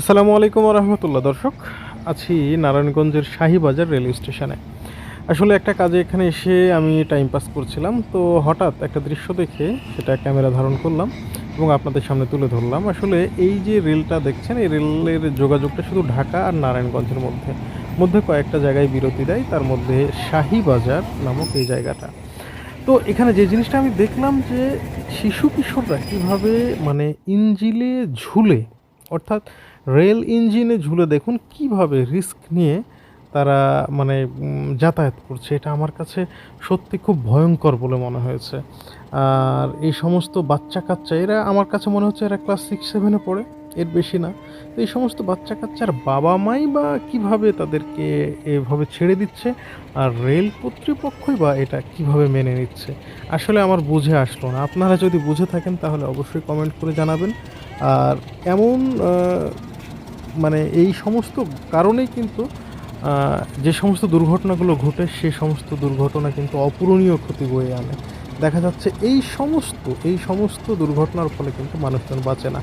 আসসালামু আলাইকুম রহমতুল্লাহ। দর্শক, আছি নারায়ণগঞ্জের শাহীবাজার রেলওয়ে স্টেশনে। আসলে একটা কাজে এখানে এসে আমি টাইম পাস করছিলাম, তো হঠাৎ একটা দৃশ্য দেখে সেটা ক্যামেরা ধারণ করলাম এবং আপনাদের সামনে তুলে ধরলাম। আসলে এই যে রেলটা দেখছেন, এই রেলের যোগাযোগটা শুধু ঢাকা আর নারায়ণগঞ্জের মধ্যে। মধ্যে কয়েকটা জায়গায় বিরতি দেয়, তার মধ্যে শাহীবাজার নামক এই জায়গাটা। তো এখানে যে জিনিসটা আমি দেখলাম যে শিশু কিশোররা কীভাবে মানে ইঞ্জিলে ঝুলে অর্থাৎ রেল ইঞ্জিনে ঝুলে দেখুন কীভাবে রিস্ক নিয়ে তারা মানে যাতায়াত করছে। এটা আমার কাছে সত্যি খুব ভয়ঙ্কর বলে মনে হয়েছে। আর এই সমস্ত বাচ্চা কাচ্চা এরা আমার কাছে মনে হচ্ছে এরা ক্লাস সিক্স সেভেনে পড়ে, এর বেশি না। তো এই সমস্ত বাচ্চা কাচ্চার বাবা মাই বা কীভাবে তাদেরকে এভাবে ছেড়ে দিচ্ছে? আর রেল কর্তৃপক্ষই বা এটা কীভাবে মেনে নিচ্ছে? আসলে আমার বুঝে আসলো না। আপনারা যদি বুঝে থাকেন তাহলে অবশ্যই কমেন্ট করে জানাবেন। আর এমন মানে এই সমস্ত কারণেই কিন্তু যে সমস্ত দুর্ঘটনাগুলো ঘটে, সে সমস্ত দুর্ঘটনা কিন্তু অপূরণীয় ক্ষতি বয়ে আনে। দেখা যাচ্ছে এই সমস্ত এই সমস্ত দুর্ঘটনার ফলে কিন্তু মানুষজন বাঁচে না।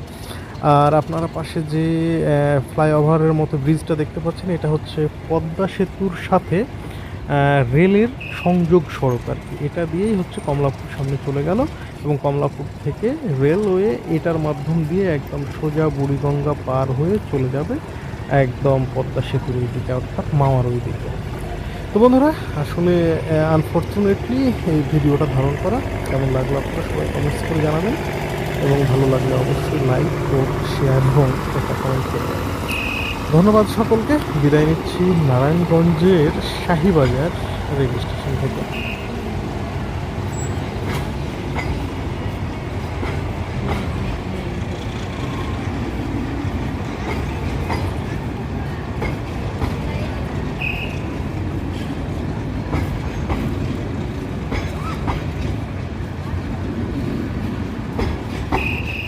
আর আপনারা পাশে যে ফ্লাইওভারের মতো ব্রিজটা দেখতে পাচ্ছেন, এটা হচ্ছে পদ্মা সেতুর সাথে রেলের সংযোগ সড়ক আর কি। এটা দিয়েই হচ্ছে কমলাপুর সামনে চলে গেল। এবং কমলাপুর থেকে রেলওয়ে এটার মাধ্যম দিয়ে একদম সোজা বুড়িগঙ্গা পার হয়ে চলে যাবে একদম পদ্মা সেতুর ওই দিকে, অর্থাৎ মামার ওই দিকে। তো বন্ধুরা, আসলে আনফর্চুনেটলি এই ভিডিওটা ধারণ করা কেমন লাগল আপনারা সবাই কমেন্টস করে জানাবেন এবং ভালো লাগলে অবশ্যই লাইক ও শেয়ার এবং একটা কমেন্ট করবেন ধন্যবাদ সকলকে। বিদায় নিচ্ছি নারায়ণগঞ্জের শাহীবাজার রেল স্টেশন থেকে। you